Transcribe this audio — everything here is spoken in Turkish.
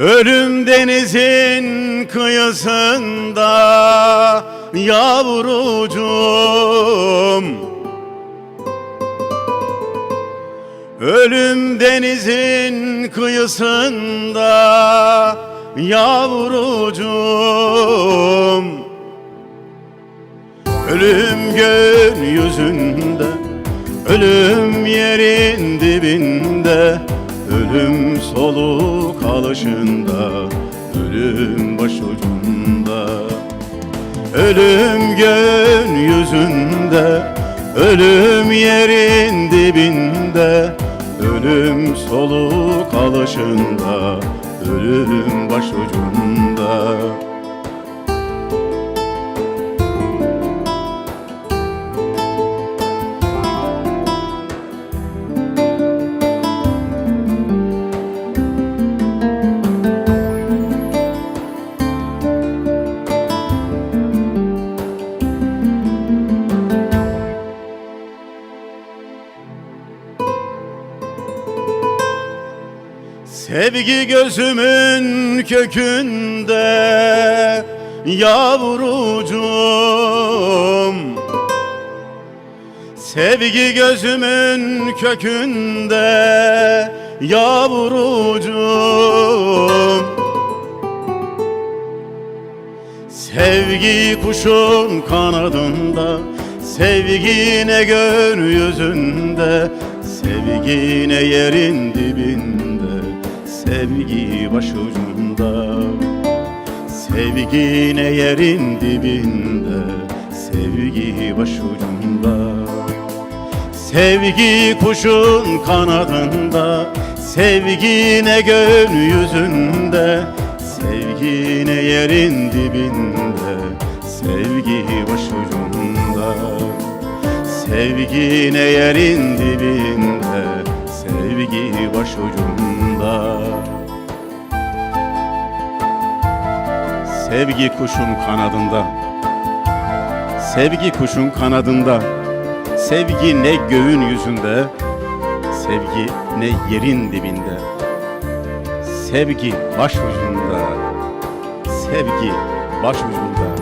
Ölüm denizin kıyısında yavrucum Ölüm denizin kıyısında yavrucum Ölüm gökyüzünde Ölüm yerin dibinde Ölüm soluk alışında Ölüm başucunda. Ölüm gökyüzünde Ölüm yerin dibinde. Ölüm soluk alışında Ölüm başucunda Sevgi gözümün kökünde yavrucum Sevgi gözümün kökünde yavrucum Sevgi kuşun kanadında Sevgine gökyüzünde Sevgine yerin dibinde Sevgi başucunda. Sevgine yerin dibinde Sevgi başucunda. Sevgi kuşun kanadında Sevgine gökyüzünde Sevgine yerin dibinde Sevgi başucunda. Sevgine yerin dibinde Sevgi başucunda Sevgi kuşun kanadında. Sevgi kuşun kanadında. Sevgi ne göğün yüzünde Sevgi ne yerin dibinde. Sevgi başucunda Sevgi başucunda